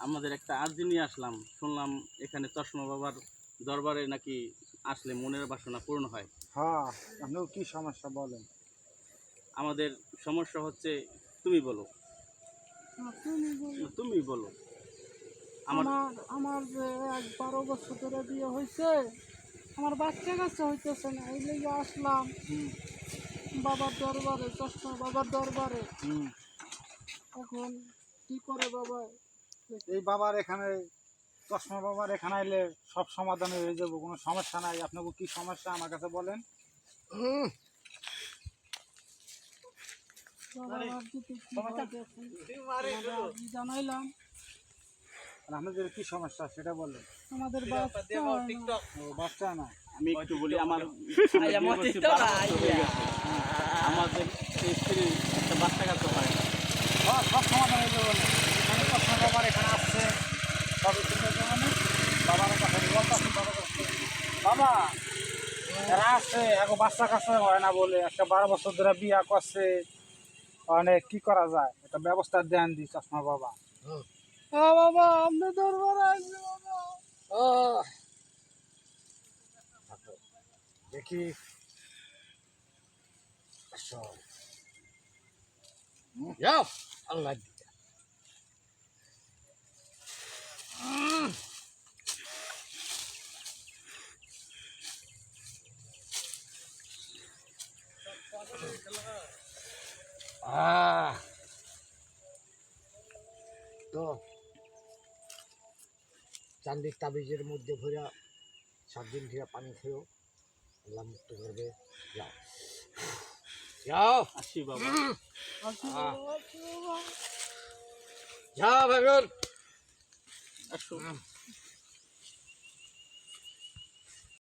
আমাদের একটা আর্জি নিয়ে আসলাম। শুনলাম এখানে চশমা বাবার দরবারে নাকি আসলে মনের বাসনা পূর্ণ হয়। হ্যাঁ আপনি কি সমস্যা বলেন? আমাদের সমস্যা হচ্ছে তুমি বলো। তুমি বলো। তুমি বলো। আমার আমার যে এক বারো বছর ধরে বিয়ে হয়েছে আমার বাচ্চা কাছে হইতেছে না এই লেগে আসলাম। বাবার দরবারে চশমা বাবার দরবারে। হুম। এখন কি করে বাবা? এই বাবার এখানে চশমা বাবার এখানে এলে সব সমাধান হয়ে যাব কোনো সমস্যা নাই। আপনাকে কি সমস্যা আমার কাছে বলেন। জানাইলাম। আর আপনাদের কি সমস্যা সেটা বলেন। আমাদের বাচ্চা না। আমি একটু বলি আমার গেছে। আমাদের স্ত্রী একটা বাচ্চা কাছে হ্যাঁ সব সমাধান হয়ে যাবে এখানে চশমা বাবার এখানে আসছে সবই ঠিক আছে মানে বাবার কাছে বলতে আসুন বাবার কাছে বাবা এরা এখন বাচ্চা কাছে হয় না বলে একটা বারো বছর ধরে বিয়া করছে। অনেক কি করা যায়? একটা ব্যবস্থা দেন বাবা। হ্যাঁ বাবা আপনি দরবারে আসবে বাবা। দেখি। আল্লাহ। তো চান্দির তাবিজের মধ্যে ভরা সাত দিন ধরে পানি খেয়েও আল্লাহ মুক্ত করবে। যাও। যাও। আসি বাবা। যাও আসো।